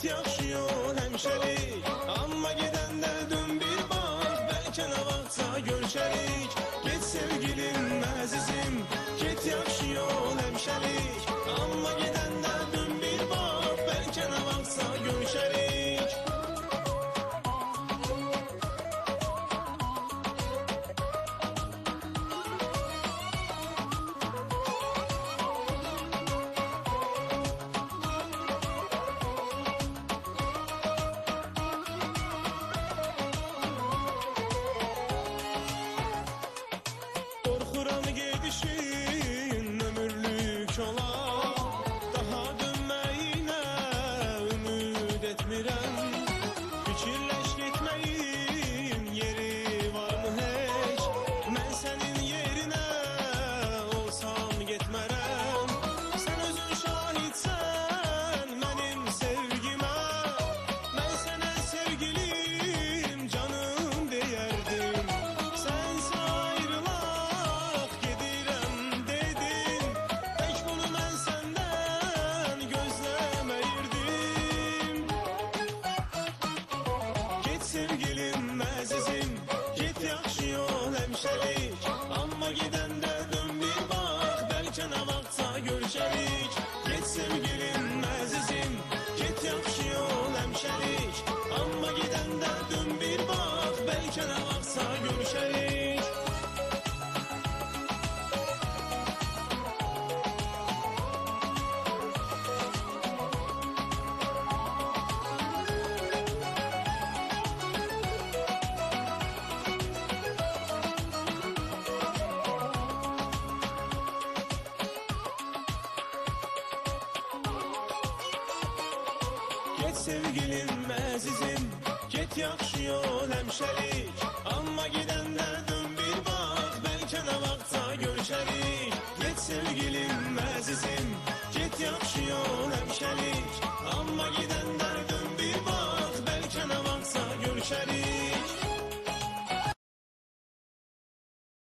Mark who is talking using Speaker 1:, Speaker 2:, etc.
Speaker 1: تیاخشیون همشری görüşerik Amma giden de dön bir bak. Belki ne vakta görüşerik Get sevgilim azizim. Get yakşı ol hemşerik Amma giden de dön bir bak. Belki ne vakta görüşerik sevgilim əzizim Get yaxşı yol həmşəlik Amma gedəndə dön bir bax Bəlkə nə vaxtsa görüşərik Get sevgilim